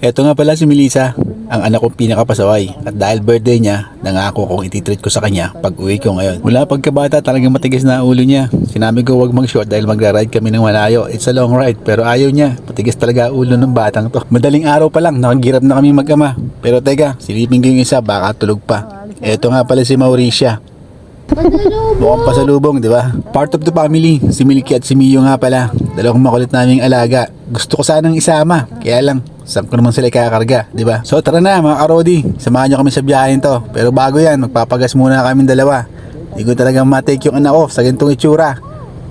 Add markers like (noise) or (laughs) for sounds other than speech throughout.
Eto nga pala si Melissa, ang anak kong pinakapasaway. At dahil birthday niya, nangako kong ititreat ko sa kanya pag uwi ko ngayon. Mula pagkabata talagang matigas na ulo niya. Sinabi ko wag mag-short dahil magra-ride kami ng malayo. It's a long ride pero ayaw niya. Matigas talaga ulo ng batang to. Madaling araw pa lang, nakagirap na kami mag-ama. Pero teka, silipin ko yung isa, baka tulog pa. Eto nga pala si Mauricia. Mukhang pasalubong, di ba? Part of the family, si Milky at si Mio nga pala. Dalawang makulit naming alaga. Gusto ko sanang isama, kaya lang, saan ko naman sila kakakarga, di ba? So tara na mga karodi, samahan nyo kami sa biyahin to. Pero bago yan, magpapagas muna kami dalawa. Hindi ko talagang matake yung anak ko sa ganitong itsura.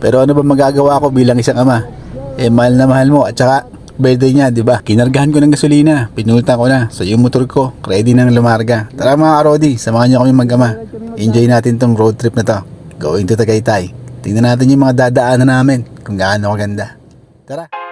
Pero ano ba magagawa ko bilang isang ama? Eh mahal na mahal mo at saka birthday niya, di ba? Kinargahan ko ng gasolina, pinulta ko na. So yung motor ko, ready nang lumarga. Tara mga karodi, samahan nyo kami mag-ama. Enjoy natin tong road trip na to. Going to Tagaytay. Tingnan natin yung mga dadaanan namin kung gaano kaganda. Tara!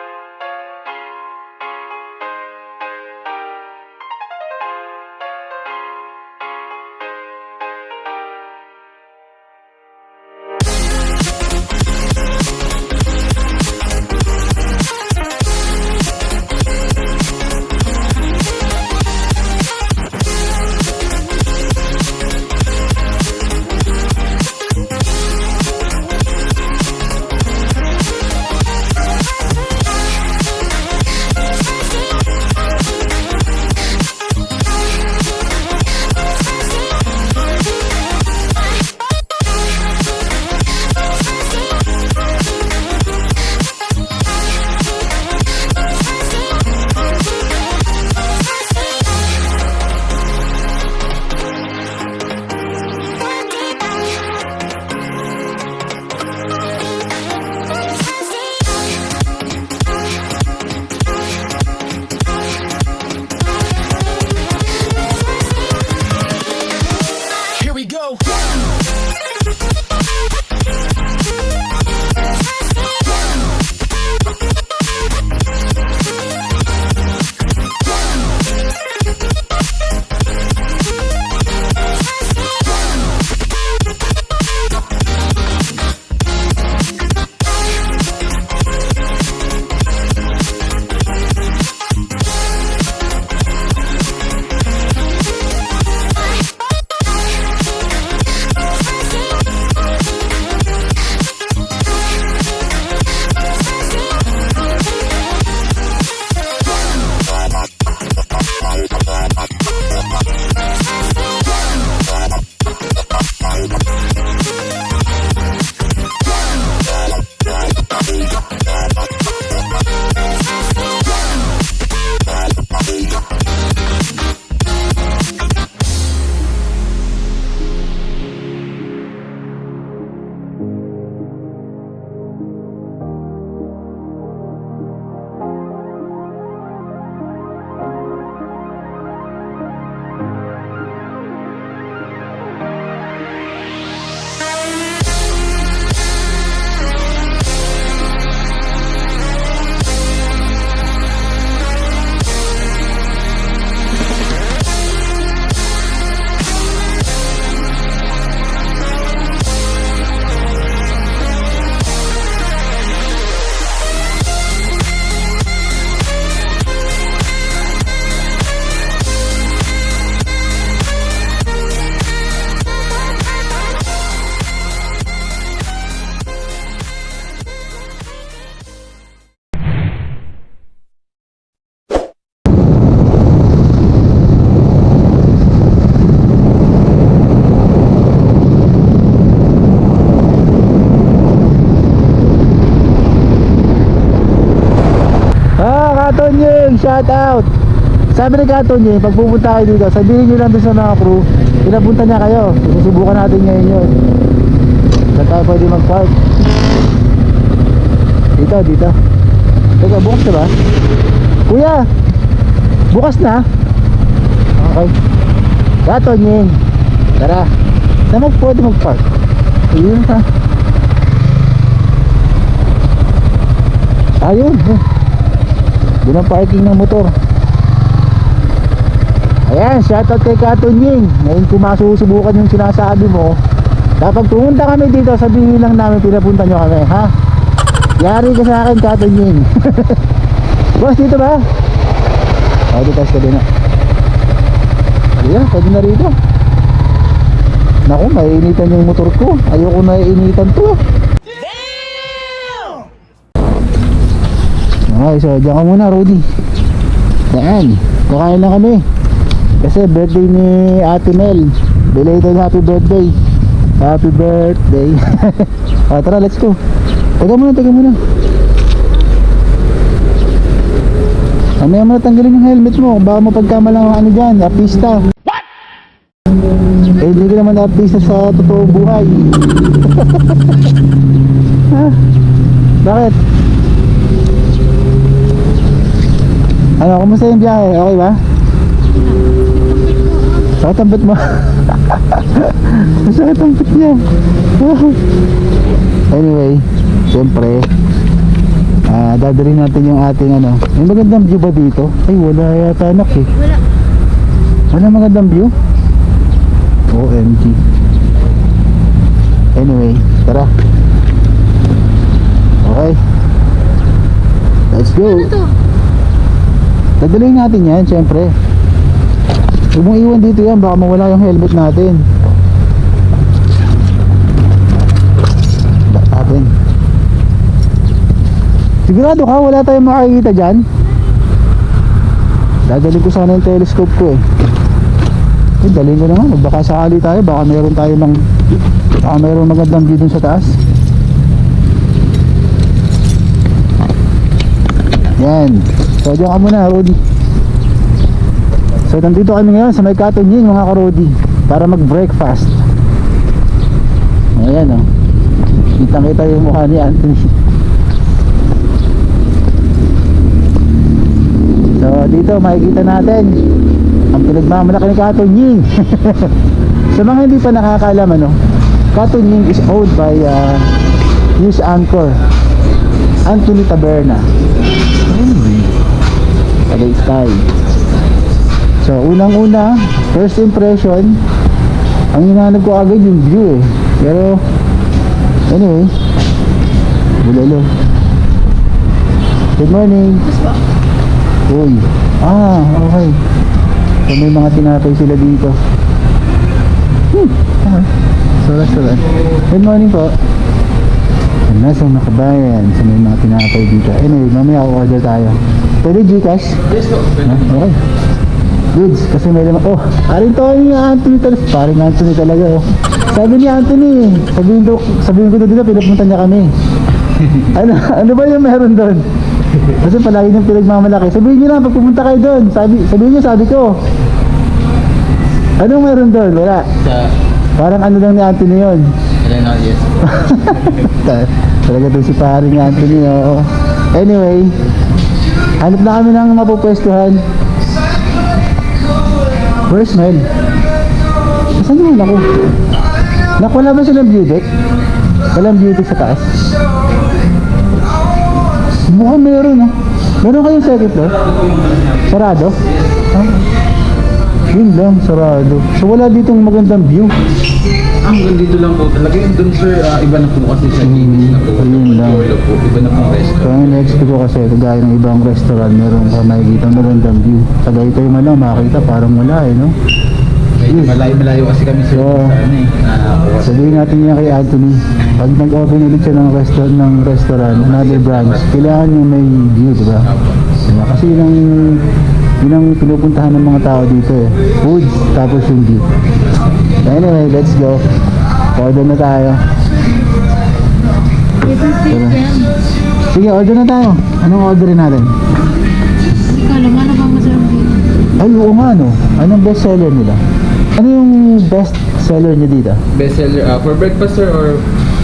Shout out. Sabi ni Katon Ying, pag pupunta kayo dito, sabihin nyo lang doon sa mga crew, pinapunta niya kayo. Susubukan natin ngayon yun. Saan tayo pwede mag-park? Dito, dito. Teka, bukas na ba? Kuya, bukas na? Okay. Katon Ying, tara. Saan mag pwede mag-park? Ayun ha. Ayun. eh. Doon ang parking ng motor. Ayan, shoutout kay Katon Ying. Ngayon kung masusubukan yung sinasabi mo, kapag pumunta kami dito, sabihin lang namin pinapunta nyo kami, ha? Yari ka sa akin, Katon Ying. (laughs) Boss, dito ba? Pwede tayo sa kabina. Ayan, pwede na rito. Naku, maiinitan yung motor ko. Ayoko na iinitan to. Okay, so diyan ka muna, Rudy. Yan, kakain na kami. Kasi birthday ni Ate Mel. Belated happy birthday. Happy birthday. (laughs) ah, tara, let's go. Teka muna, teka muna. Mamaya mo tanggalin yung helmet mo. Baka mapagkamalang ano dyan, artista. What? Eh, hindi ka naman artista sa totoong buhay. ha? (laughs) Bakit? Ano, kumusta yung biyahe? Okay ba? Sakit ang bit mo. (laughs) Sakit ang bit niya. (laughs) anyway, siyempre, ah dadalhin natin yung ating ano. May magandang view ba dito? Ay, wala yata anak eh. Wala. Wala magandang view? OMG. Anyway, tara. Okay. Let's go. Ano to? Dadalhin natin yan, syempre. Huwag mong iwan dito yan, baka mawala yung helmet natin. Natin. Sigurado ka, wala tayong makikita dyan? Dadalhin ko sana yung telescope ko eh. Eh, dalhin ko na nga. Baka sakali tayo, baka meron tayo ng baka meron magandang view dun sa taas. Yan. So, diyan ka muna, Rudy. So, nandito kami ngayon sa may Katunying, mga ka-Rudy. Para mag-breakfast. Ayan, oh. Kitang-kita yung mukha ni Anthony. So, dito makikita natin ang pinagmamalaki ni Katunying. (laughs) sa mga hindi pa nakakaalam, ano, Katunying is owned by uh, news anchor Anthony Taberna. Tagay Sky. So, unang-una, first impression, ang hinahanap ko agad yung view eh. Pero, anyway, bulalo. Good morning. Uy. Ah, okay. So, may mga tinapay sila dito. Hmm. Okay. So, restaurant. Good morning po. Nasa makabayan sa may mga tinapay dito. Anyway, mamaya order tayo. Pwede Gcash? Yes po. Ha? Okay. Goods, kasi may naman. Oh, paring Tony Anthony talaga. Paring Anthony talaga oh. Sabi ni Anthony, sabihin, do, sabihin ko dito, pinapunta niya kami. (laughs) ano, ano ba yung meron doon? Kasi palagi niyang pinagmamalaki. Sabihin niyo lang, pag pumunta kayo doon, sabi, sabihin niyo, sabi ko. Anong meron doon? Wala. Sa Parang ano lang ni Anthony yun. Ilan ako, yes (laughs) Talaga doon si paring Anthony, oo. Anyway, hanap na kami ng mapupwestuhan. Where's Mel? Saan naman ako? Nak, wala ba silang view deck? Walang view sa taas? Mukhang meron ah. Meron kayong second floor? Sarado? Ah. Yun lang, sarado. So wala ditong magandang view. Hanggang dito lang po talaga yun dun sir, ah, iba na po kasi sa Gimis na po. Ayun lang. Polo po, iba na po. So ang next ko kasi kagaya ng ibang restaurant meron ka makikita magandang view. Sa Tagaytay man lang makakita parang wala eh no. Medyo malayo-malayo kasi kami sir Oo. sa ano eh. Nakakuha sa Sabihin natin niya kay Anthony, pag nag-open ulit siya ng restaurant, ng restaurant, another branch, kailangan niya may view, di ba? Diba? Kasi yun ang, yun ang pinupuntahan ng mga tao dito eh. Food, tapos yung view. Anyway, let's go. Order na tayo. Tara. Sige, order na tayo. Anong orderin natin? Ikaw naman, ano bang masarap dito? Ay, oo nga no. Anong best seller nila? Ano yung best seller niya dito? bestseller. ah, for breakfast sir or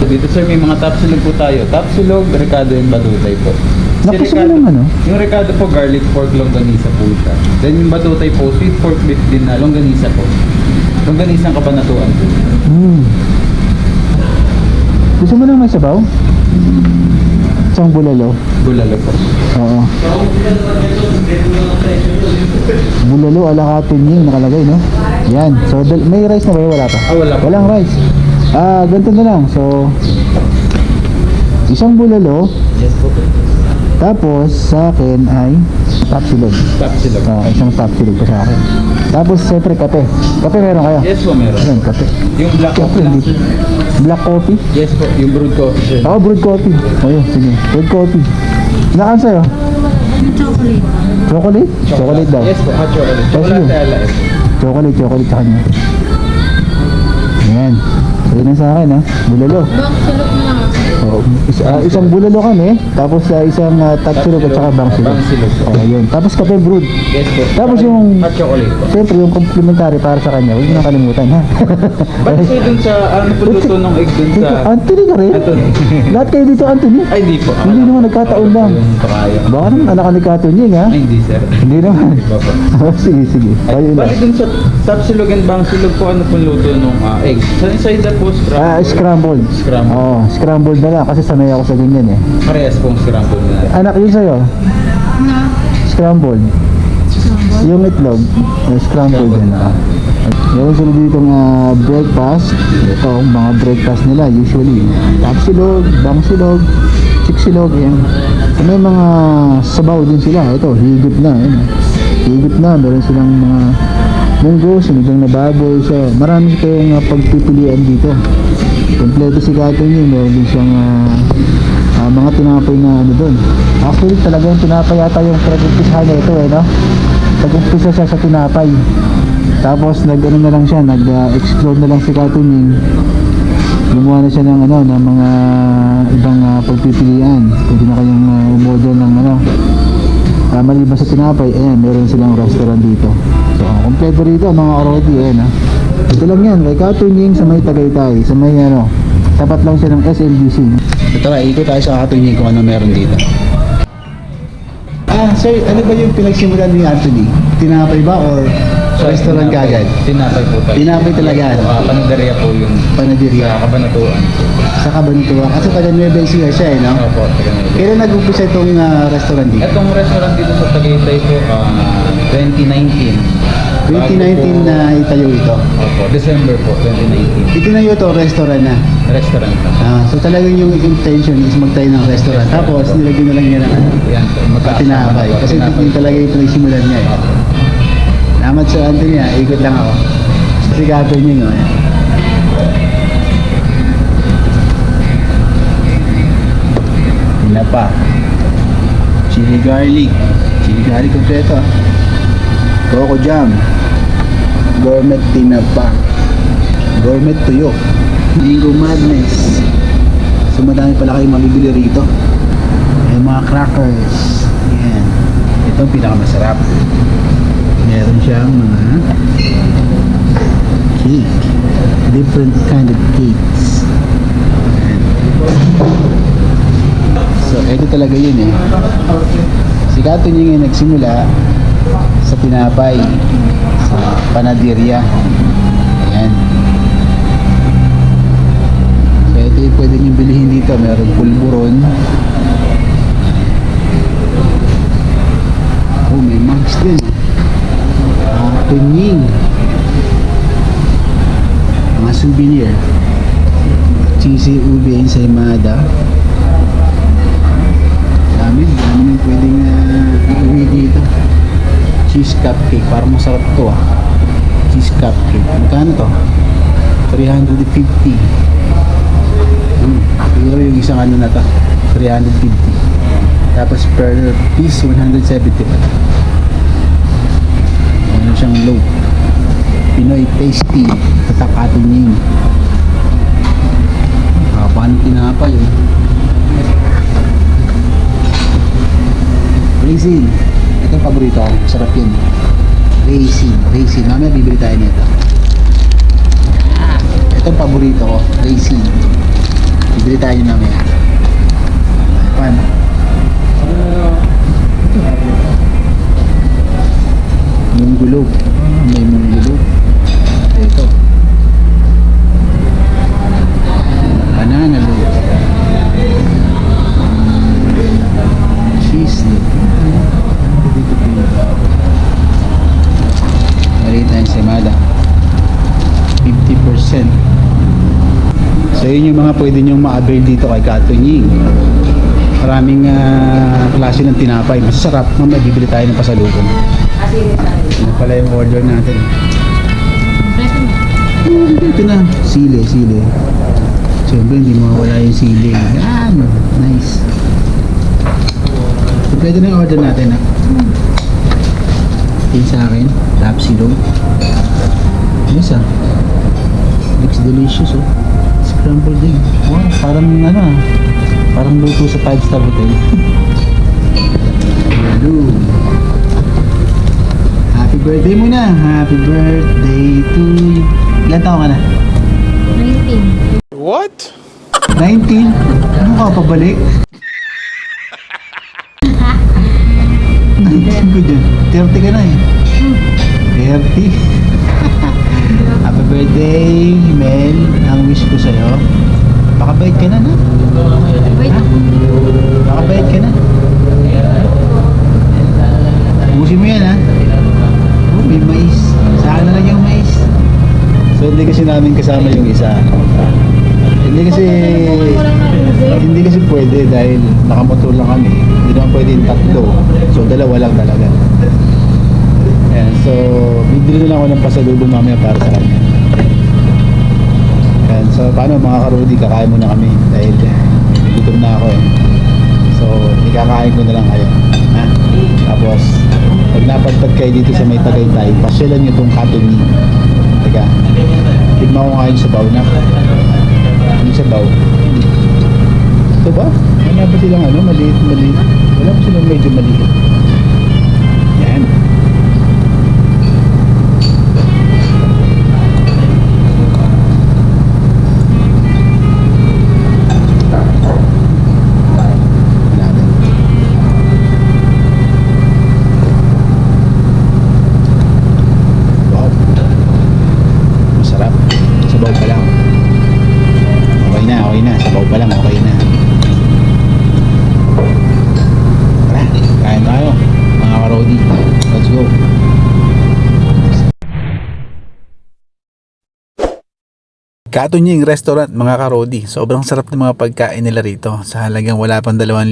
dito sir may mga tapsilog po tayo. Tapsilog, ricado and batutay po. Si Naku, Ricardo- sino naman, oh? Yung ricado po garlic pork longganisa po siya. Then yung batutay po sweet pork beef din na longganisa po. Longganisang kabanatuan po. Hmm. Gusto mo nang may sabaw? Isang bulalo. Bulalo po. Oo. Bulalo ala katunying nakalagay, no? Yan. So, may rice na ba? yun? Wala pa. Ah, wala pa. Walang rice. Ah, ganito na lang. So, isang bulalo. Yes po. Tapos, sa akin ay Tapsilog. Tapsilog. Ah, isang tapsilog pa sa akin. Tapos, siyempre, kape. Kape meron kayo? Yes po, meron. Ayan, kape. Yung black coffee lang. hindi. Black coffee? Yes po, yung brewed coffee sir. Ako, brewed coffee. Ayun, sige. Brewed coffee. Nakan sa'yo? Chocolate. Chocolate? Chocolate daw. Yes po, hot chocolate. Chocolate yun. ala. Chocolate, chocolate sa kanya. Ayan. Ayun na sa akin, ha? Bulalo. Bang na. Oh, is- ah, isang bulalo kami, tapos ah, isang uh, tapsilog at saka bangsilog. Bangsilog. Oh, yun. Tapos kape brewed. Yes po. Tapos yung- hot chocolate po. Siyempre, yung complimentary para sa kanya, huwag mo na kalimutan, ha? (laughs) Ba't sir dun sa, ano po luto ng egg dun Dito, sa... Anthony ka rin? Anthony. Lahat kayo dito, Anthony? Ay, hindi po. Hindi naman nagkataon lang. Yung. Baka naman anak ka ni Katunying, ha? Ay, hindi sir. Hindi naman. Iba po. (laughs) Oh, sige, sige. Ay, Ayun bali lang. dun sa tapsilog and bangsilog po, ano pong luto nung ah, egg? Sa inside na po, Ah, scrambled. scrambled. Scrambled. Oo, scrambled na lang kasi sanay ako sa ganyan eh. Parehas pong scrambled na. Anak, yun sa'yo? Na. Scrambled. Yung itlog, eh, scrambled din. Ah. Meron sila dito nga breakfast. Ito, mga breakfast nila usually. Tapsilog, bangsilog, chiksilog, yan. So, may mga sabaw din sila. Ito, higit na. Yan. Higit na. Meron silang mga munggo, sinigang na baboy. So, marami kayong uh, pagpipilian dito. Kompleto si Kato niyo. Meron din siyang ah, ah, mga tinapay na ano doon. Actually, talagang tinapay yata yung pinag-umpisahan niya ito eh, no? Nag-umpisa siya sa tinapay. Tapos nag ano na lang siya, nag-explore na lang si Katunying. Gumawa na siya ng ano, ng mga ibang ah, pagpipilian. Pwede na kayong uh, umorder ng ano. Uh, maliban sa tinapay, ayan, meron silang restaurant dito. So, kompleto rito, mga orodi, ayan ha. Ito lang yan, kay Katunying sa may Tagaytay, sa may ano, tapat lang siya ng SLBC. Tara, ikot tayo sa katunying kung ano meron dito. Ah, sir, ano ba yung pinagsimulan ni Anthony? Tinapay ba or restaurant ka agad? Tinapay po tayo. Tinapay talaga. Uh, panaderia po yung Panaderia. sa kabanatuan. Sa Cabanatuan. Kasi taga Nueva Ecija siya eh, no? Opo, taga Nueva. Kailan nag-umpisa itong ah, restaurant dito? Itong restaurant dito sa Tagaytay po, ah, 2019. 2019 Bago po- na itayo ito. Opo, December po, 2019. Itinayo ito, restaurant na. Restaurant na. Ah, so talagang yung intention is magtayo ng restaurant. Tapos nilagyan na lang niya ng ano, Yan. Kasi yun talaga yung pinagsimulan niya eh. Opo. Salamat sa Anthony ah, ikot lang ako. Kasi gato niya no. eh. Tinapa. Chili garlic. Chili garlic kompleto. Coco jam. Gourmet tinapa. Gourmet tuyo. Mango madness. So madami pala kayong mabibili rito. May mga crackers. Yan. Ito ang pinakamasarap. Meron siyang mga cake. Different kind of cakes. So, ito talaga yun eh. Si Kato niya ngayon nagsimula sa tinapay sa panaderia. Ayan. So, ito yung pwede niyong bilihin dito. Meron pulburon. Oh, may mugs din. Ah, tunying. Mga souvenir. Cheesy ube ensaymada. Dami, dami nang pwedeng uh, iuwi dito. Cheese cupcake. Parang masarap to ah. Cheese cupcake. Magkano to? 350. Hmm. Siguro yung isang ano na to. 350. Tapos per piece 170 pa. Siyang loaf. Pinoy tasty. Tatakatunying. Haba ng tinapay eh. Raisin. Ito yung paborito ko. Sarap yun. Raisin. Raisin. Mamaya bibili tayo nito. Ito yung paborito ko. Raisin. Bibili tayo yun mamaya. Paano? Munggulo. Ah, may munggulo. Ito. Banana loaf. Cheese loaf. Maliit na yung semada. 50%. So yun yung mga pwede nyong ma-avail dito kay Katunying. Maraming ah, klase ng tinapay. Masarap. Mamaya bibili tayo ng pasalubong. Ano pala yung order natin? Ito na. Sile, sile. Siyempre, hindi mawawala yung sile. Yan. Nice. So, pwede na yung order natin, ha? Yung sa akin, lapsilog. Yes, ah. Looks delicious, oh. Scrambled egg. Wow, parang ano, ah. Parang luto sa 5-star hotel. Hello. Happy birthday muna. Happy birthday to you. Ilan taon ka na? 19. 19? Ano ka pabalik? 19 ko dyan. 30 ka na eh. 30? (laughs) Happy birthday, Mel. Ang wish ko sa'yo. Makabait ka na na. Wait. Makabait ka na. Ubusin mo yan ha. Oh, may mais. Saan na lang yung mais? So hindi kasi namin kasama yung isa. Hindi kasi hindi kasi pwede dahil nakamotor lang kami. Hindi naman pwede yung tatlo. So dalawa lang talaga. Ayan, so bibili na lang ako ng pasalubong mamaya para sa kanya. So paano mga karudi, kakain muna kami dahil gutom na ako eh. So ikakain ko na lang kayo. Ha? Tapos pag napadpad kayo dito sa may Tagaytay, pasyalan nyo tong Katuni. Teka, tignan ko nga yung sabaw na. Yung sabaw. Ito ba? Wala ba silang ano, maliit, maliit? Wala ba silang medyo maliit? Katunying Restaurant mga karodi. Sobrang sarap ng mga pagkain nila rito. Sa halagang wala pang 2,000,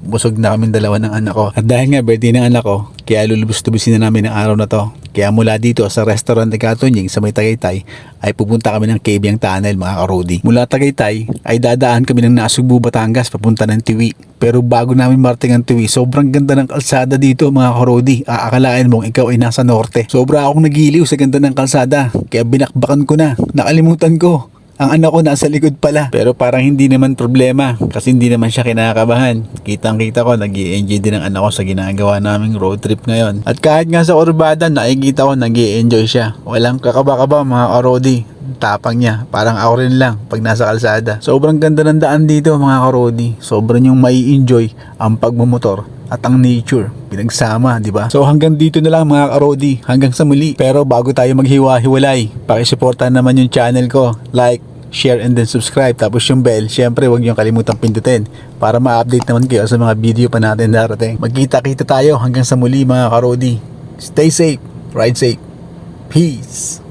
busog na kaming dalawa ng anak ko. At dahil nga birthday ng anak ko, kaya lulubos-tubusin na namin ang araw na to. Kaya mula dito sa restaurant ni Katunying sa may Tagaytay, ay pupunta kami ng Kebyang Tunnel mga karodi. Mula Tagaytay, ay dadaan kami ng Nasugbu, Batangas papunta ng Tiwi. Pero bago namin marating ang Tiwi, sobrang ganda ng kalsada dito mga karodi. Aakalain mong ikaw ay nasa norte. Sobra akong nagiliw sa ganda ng kalsada. Kaya binakbakan ko na. Nakalimutan ko. Ang anak ko nasa likod pala. Pero parang hindi naman problema kasi hindi naman siya kinakabahan. Kitang kita ko nag enjoy din ang anak ko sa ginagawa naming road trip ngayon. At kahit nga sa Urbada nakikita ko nag enjoy siya. Walang kakaba-kaba mga karodi. Tapang niya. Parang ako rin lang pag nasa kalsada. Sobrang ganda ng daan dito mga karodi. Sobrang yung mai enjoy ang pagmumotor at ang nature pinagsama, di ba? So hanggang dito na lang mga karodi, hanggang sa muli. Pero bago tayo maghiwa-hiwalay, pakisuportahan naman yung channel ko. Like, share and then subscribe. Tapos yung bell, syempre huwag niyo kalimutang pindutin para ma-update naman kayo sa mga video pa natin darating. Magkita-kita tayo hanggang sa muli mga karodi. Stay safe, ride safe. Peace!